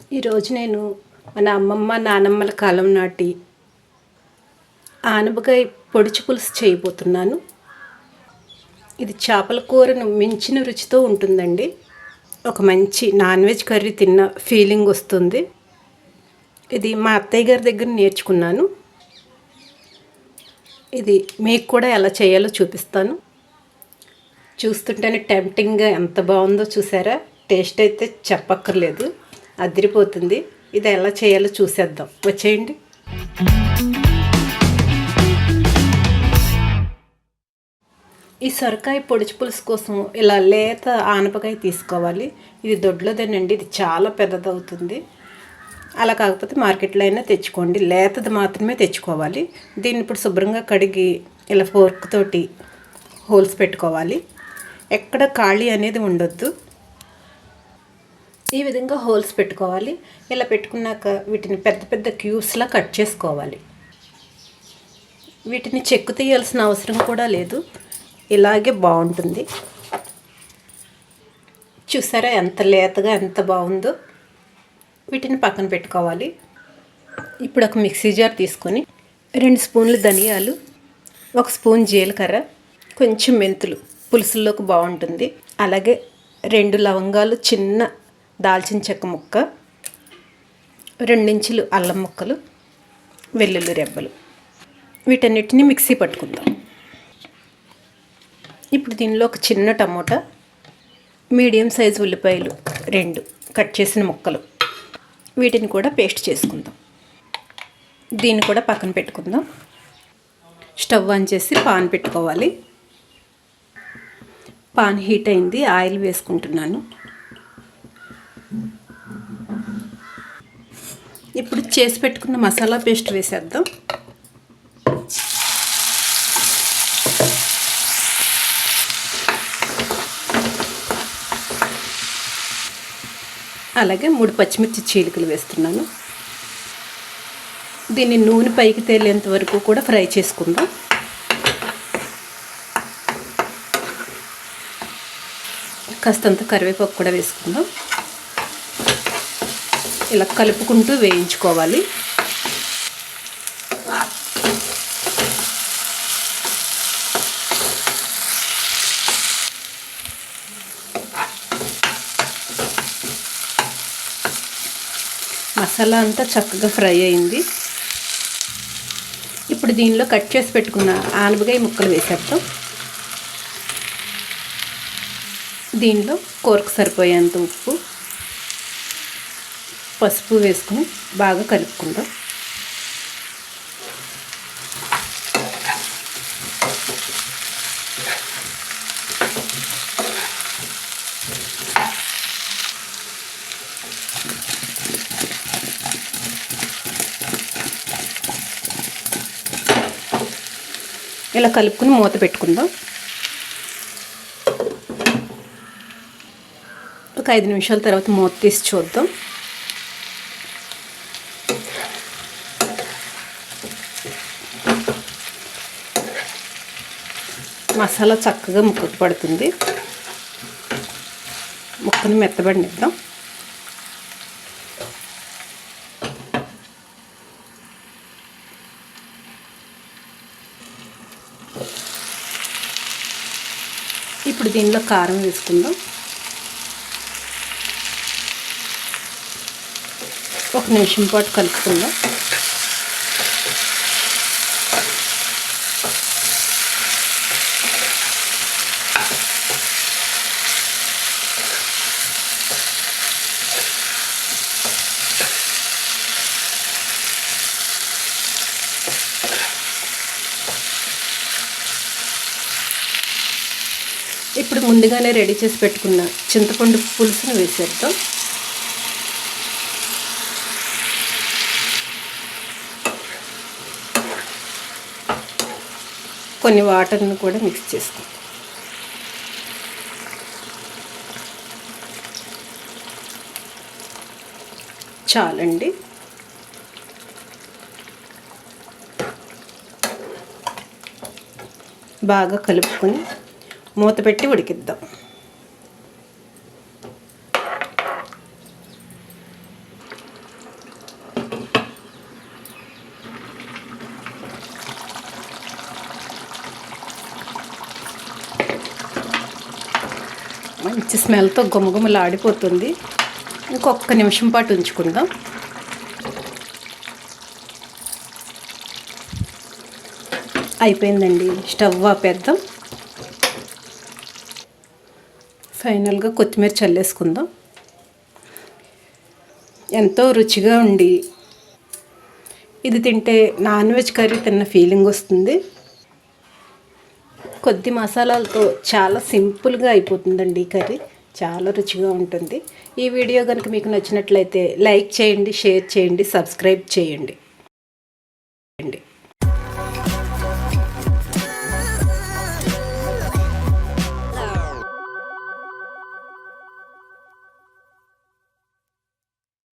ఈరోజు నేను మన అమ్మమ్మ నానమ్మల కాలం నాటి ఆనపకాయ పొడిచి పులుసు చేయబోతున్నాను. ఇది చేపల కూరను మించిన రుచితో ఉంటుందండి. ఒక మంచి నాన్ వెజ్ కర్రీ తిన్న ఫీలింగ్ వస్తుంది. ఇది మా అత్తయ్య గారి దగ్గర నేర్చుకున్నాను. ఇది మీకు కూడా ఎలా చేయాలో చూపిస్తాను. చూస్తుంటేనే టెంప్టింగ్గా ఎంత బాగుందో చూసారా? టేస్ట్ అయితే చెప్పక్కర్లేదు. అదిరిపోతుంది. ఇది ఎలా చేయాలో చూసేద్దాం. వచ్చేయండి. ఈ సొరకాయ పొడిచి పులుసు కోసం ఇలా లేత ఆనపకాయ తీసుకోవాలి. ఇది దొడ్లోదేనండి. ఇది చాలా పెద్దదవుతుంది. అలా కాకపోతే మార్కెట్లో అయినా తెచ్చుకోండి. లేతది మాత్రమే తెచ్చుకోవాలి. దీన్ని ఇప్పుడు శుభ్రంగా కడిగి ఇలా ఫోర్క్ తోటి హోల్స్ పెట్టుకోవాలి. ఎక్కడ ఖాళీ అనేది ఉండొద్దు. ఈ విధంగా హోల్స్ పెట్టుకోవాలి. ఇలా పెట్టుకున్నాక వీటిని పెద్ద పెద్ద క్యూబ్స్లా కట్ చేసుకోవాలి. వీటిని చెక్కు తీయాల్సిన అవసరం కూడా లేదు. ఇలాగే బాగుంటుంది. చూసారా ఎంత లేతగా ఎంత బాగుందో? వీటిని పక్కన పెట్టుకోవాలి. ఇప్పుడు ఒక మిక్సీ జార్ తీసుకొని రెండు స్పూన్లు ధనియాలు ఒక స్పూన్ జీలకర్ర కొంచెం మెంతులు. పులుసుల్లోకి బాగుంటుంది. అలాగే రెండు లవంగాలు చిన్న దాల్చిన చెక్క ముక్క రెండించులు అల్లం ముక్కలు వెల్లుల్లి రెబ్బలు. వీటన్నిటిని మిక్సీ పట్టుకుందాం. ఇప్పుడు దీనిలో ఒక చిన్న టమోటా మీడియం సైజు ఉల్లిపాయలు రెండు కట్ చేసిన ముక్కలు. వీటిని కూడా పేస్ట్ చేసుకుందాం. దీన్ని కూడా పక్కన పెట్టుకుందాం. స్టవ్ ఆన్ చేసి పాన్ పెట్టుకోవాలి. పాన్ హీట్ అయింది ఆయిల్ వేసుకుంటున్నాను. ఇప్పుడు చేసి పెట్టుకున్న మసాలా పేస్ట్ వేసేద్దాం. అలాగే మూడు పచ్చిమిర్చి చీలికలు వేస్తున్నాను. దీన్ని నూనె పైకి తేలేంత వరకు కూడా ఫ్రై చేసుకుందాం. కాస్తంత కరివేపాకు కూడా వేసుకుందాం. ఇలా కలుపుకుంటూ వేయించుకోవాలి. మసాలా అంతా చక్కగా ఫ్రై అయింది. ఇప్పుడు దీనిలో కట్ చేసి పెట్టుకున్న ఆనపకాయ ముక్కలు వేసేద్దాం. దీనిలో కూరకు సరిపోయేంత ఉప్పు పసుపు వేసుకుని బాగా కలుపుకుందాం. ఇలా కలుపుకుని మూత పెట్టుకుందాం. ఒక ఐదు నిమిషాల తర్వాత మూత తీసి చూద్దాం. మసాలా చక్కగా ముక్కకు పడుతుంది. ముక్కను మెత్తబడినిద్దాం. ఇప్పుడు దీనిలో కారం వేసుకుందాం. ఒక నిమిషం పాటు కలుపుకుందాం. ఇప్పుడు ముందుగానే రెడీ చేసి పెట్టుకున్న చింతపండు పులుసును వేసేద్దాం. కొన్ని వాటర్ను కూడా మిక్స్ చేసుకుందాం. చాలండి. బాగా కలుపుకొని మూత పెట్టి ఉడికిద్దాం. మంచి స్మెల్తో గుమగుమలు ఆడిపోతుంది ఇంకొక నిమిషం పాటు ఉంచుకుందాం. అయిపోయిందండి. స్టవ్ ఆపేద్దాం. ఫైనల్గా కొత్తిమీర చల్లేసుకుందాం. ఎంతో రుచిగా ఉండి ఇది తింటే నాన్ వెజ్ కర్రీ తిన్న ఫీలింగ్ వస్తుంది. కొద్ది మసాలాలతో చాలా సింపుల్గా అయిపోతుందండి ఈ కర్రీ. చాలా రుచిగా ఉంటుంది. ఈ వీడియో కనుక మీకు నచ్చినట్లయితే లైక్ చేయండి షేర్ చేయండి సబ్స్క్రైబ్ చేయండి.